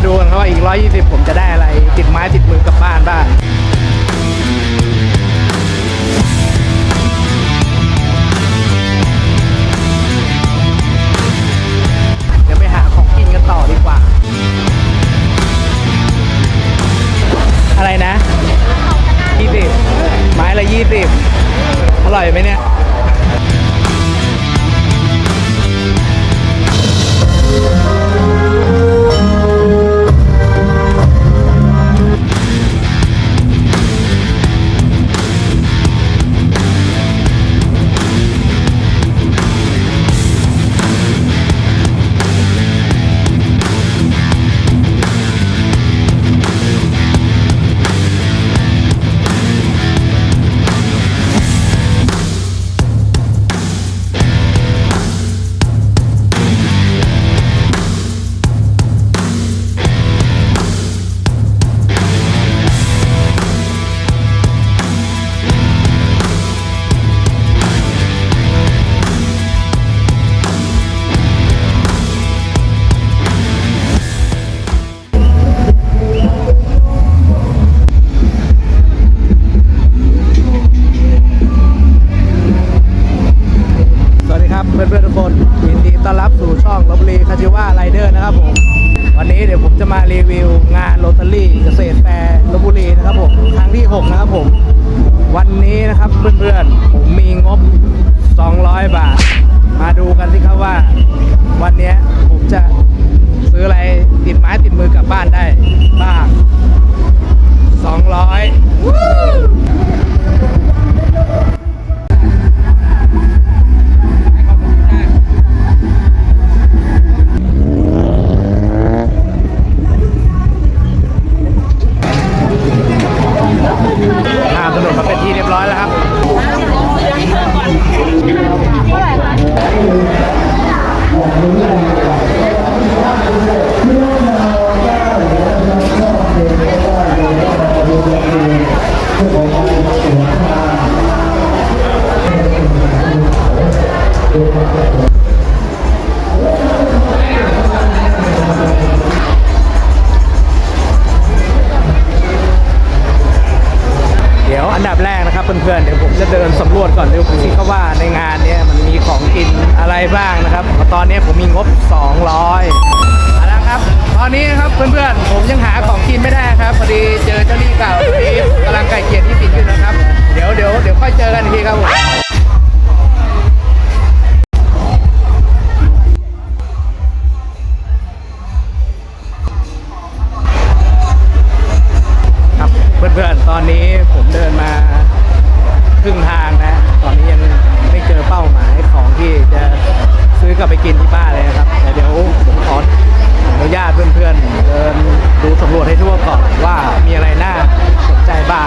มาดูกันครับว่าอีก 120 ผมจะได้อะไร ติดไม้ติดมือกลับบ้านบ้างเดี๋ยวไปหาของกินกันต่อดีกว่า อะไรนะยี่สิบไม้ละยี่สิบอร่อยไหมเนี่ย ดี๋ยวผมจะเดินสำรวจก่อนดูสิครับว่าในงานเนี้ยมันมีของกินอะไรบ้างนะครับ ตอนนี้ผมมีงบ 200เอาละครับ ตอนนี้นะครับเพื่อนๆ ผมยังหาของกินไม่ได้ครับพอดีเจอเจ้าหนี้เก่าพอดีกำลังไก่เกลียดที่ติดอยู่นะครับ เดี๋ยวเดี๋ยวเดี๋ยวค่อยเจอกันอีกทีครับผมครับเพื่อนๆ ตอนนี้ผมเดินมา ครึ่งทางนะ ตอนนี้ยังไม่เจอเป้าหมายของที่จะซื้อกลับไปกินที่บ้านเลยนะครับแต่เดี๋ยวผมขออนุญาตเพื่อนๆเดินดูสำรวจให้ทั่วก่อนว่ามีอะไรน่าสนใจบ้าง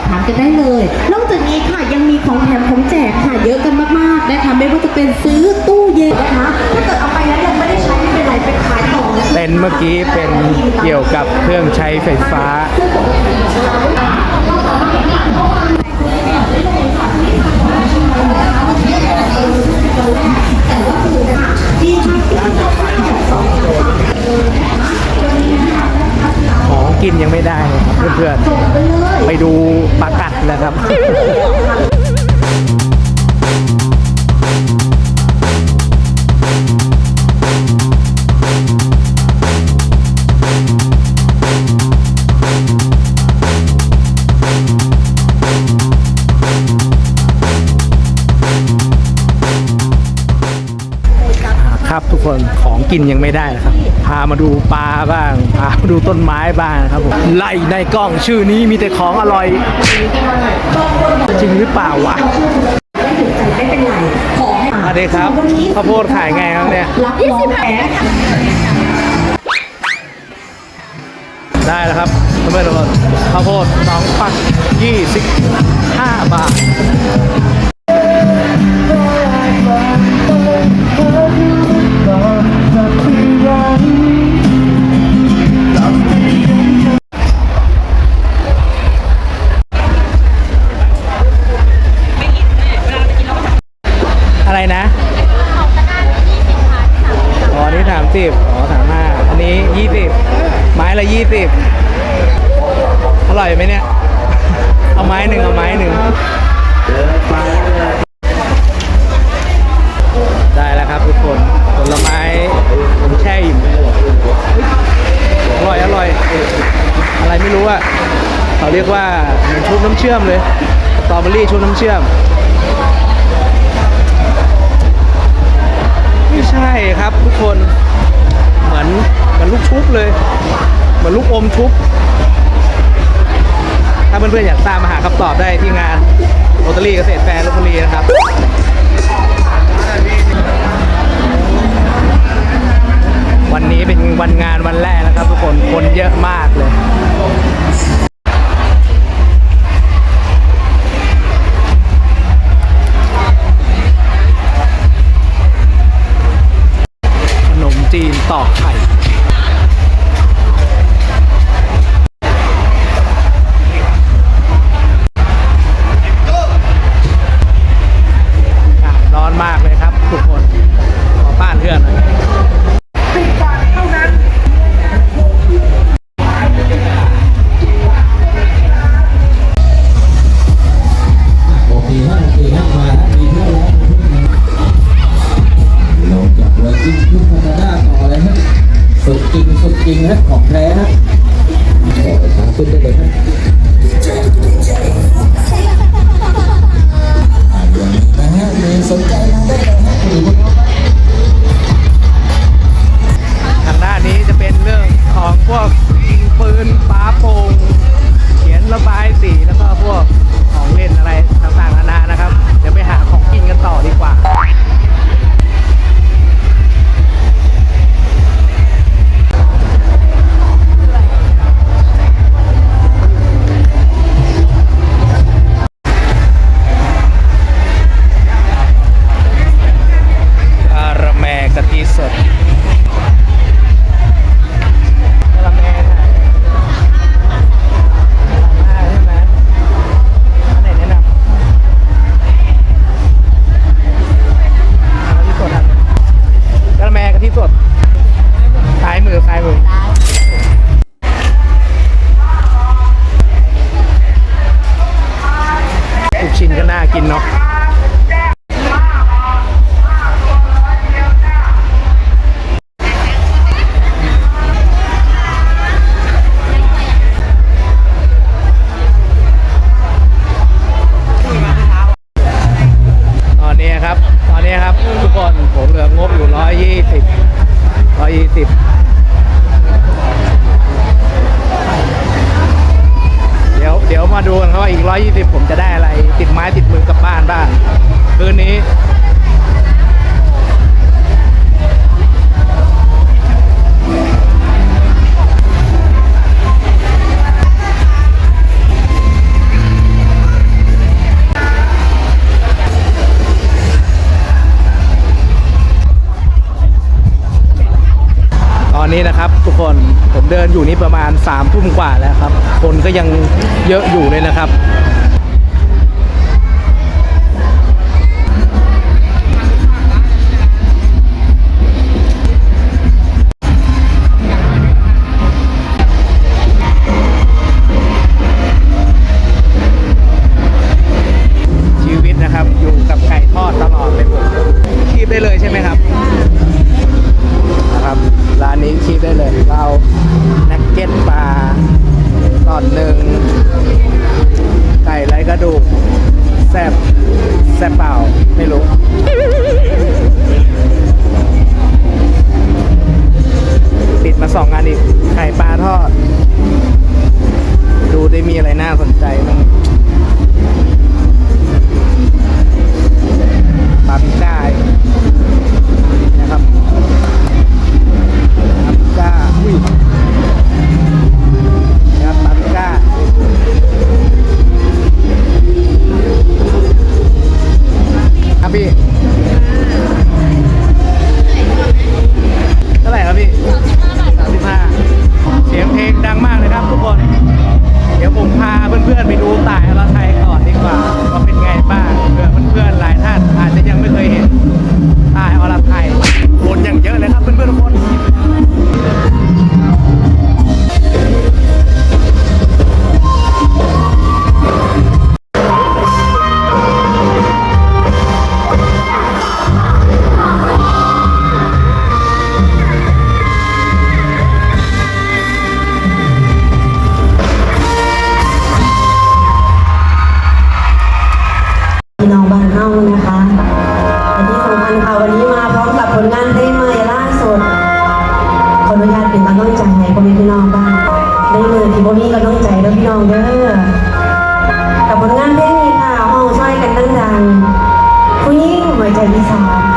อบถามกันได้เลย นอกจากนี้ค่ะยังมีของแถมของแจกค่ะเยอะกันมากๆนะคะไม่ว่าจะเป็นซื้อตู้เย็นนะคะถ้าเกิดเอาไปแล้วยังไม่ได้ใช้ไม่เป็นไรไปขายต่อเต็นเมื่อกี้เป็นเกี่ยวกับเครื่องใช้ไฟฟ้าของ กินยังไม่ได้เลยครับเพื่อนๆไปดูปลากัดแล้วครับครับทุกคนของกินยังไม่ได้นะครับามาดูปลาบ้างพามาดูต้นไม้บ้างครับผมไล่ในกล้องชื่อนี้มีแต่ของอร่อย จริงหรือเปล่าวะสวัสดีครับข้าวโพดขายไงครับเนี่ยรับรองแพ้ได้แล้วครับเพื่อนๆทุกคนข้าวโพดสองฝักยี่สิบห้าบาท รียกว่าเหมือนชุบน้ำเชื่อมเลยสตรอเบอรี่ชุบน้ำเชื่อมไม่ใช่ครับทุกคนเหมือนเหมือนลูกชุบเลย เหมือนลูกอมชุบ ถ้าเพื่อนๆอยากตามมาหาคำตอบได้ที่งานโรตารี่เกษตรแฟร์ลพบุรีนะครับวันนี้เป็นวันงานวันแรกนะครับทุกคน คนเยอะมากเลย จีน ริงสุดจริงนะของแท้นะขึ้นได้เลยฮะ เดินอยู่นี่ประมาณ3ามทุ่มกว่าแล้วครับ คนก็ยังเยอะอยู่เลยนะครับ มีอะไรน่า โบนี่ก็ต้องใจเด้อพี่น้องเด้อกับผลงานเพลงนี้ค่ะห้องช่วยกันดังผู้หญิงหัวใจอีสาน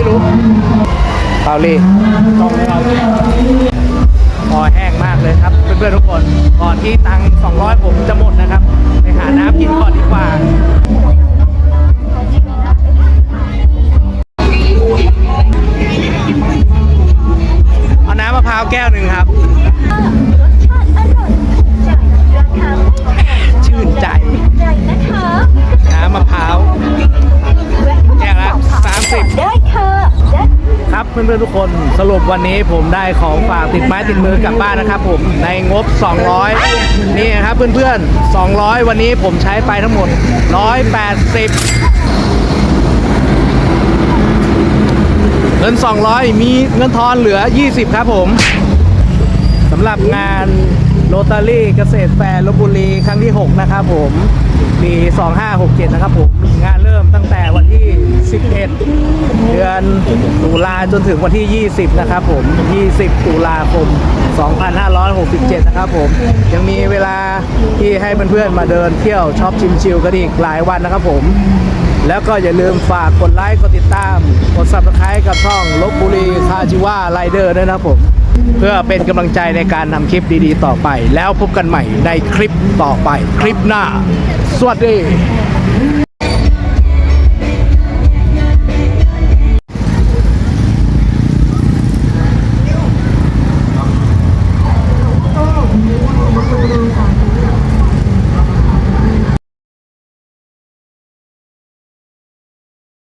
ไม่รู้เปล่าลีตรงเลยครับคอแห้งมากเลยครับเพื่อนๆทุกคนก่อนที่ตังสองร้อยผมจะหมดนะครับ ไปหาน้ำกินก่อนดีกว่าเอาน้ำมะพร้าวแก้วหนึ่งครับ พื่อนๆทุกคนสรุปวันนี้ผมได้ของฝากติดไม้ติดมือกลับบ้านนะครับผมในงบ 200 นี่ครับเพื่อนๆ 200 วันนี้ผมใช้ไปทั้งหมด 180 เงิน 200 มีเงินทอนเหลือ 20 ครับผมสำหรับงานโรตารี่เกษตรแฟร์ลบบุรีครั้งที่ 6 นะครับผม ปี 2567 นะครับผม งานเริ่มตั้งแต่ วันที่ 11 เดือนตุลาจนถึงวันที่ 20 นะครับผม 20 ตุลาคม 2567 นะครับผม ยังมีเวลาที่ให้เพื่อนๆมาเดินเที่ยวช็อปชิมชิลกันอีกหลายวันนะครับผม แล้วก็อย่าลืมฝากกดไลค์ กดติดตาม กด subscribe กับช่องลบบุรีคาจิว่าไรเดอร์ด้วยนะครับผม เพื่อเป็นกำลังใจในการทำคลิปดีๆ ต่อไป แล้วพบกันใหม่ในคลิปต่อไป คลิปหน้า สวัสดี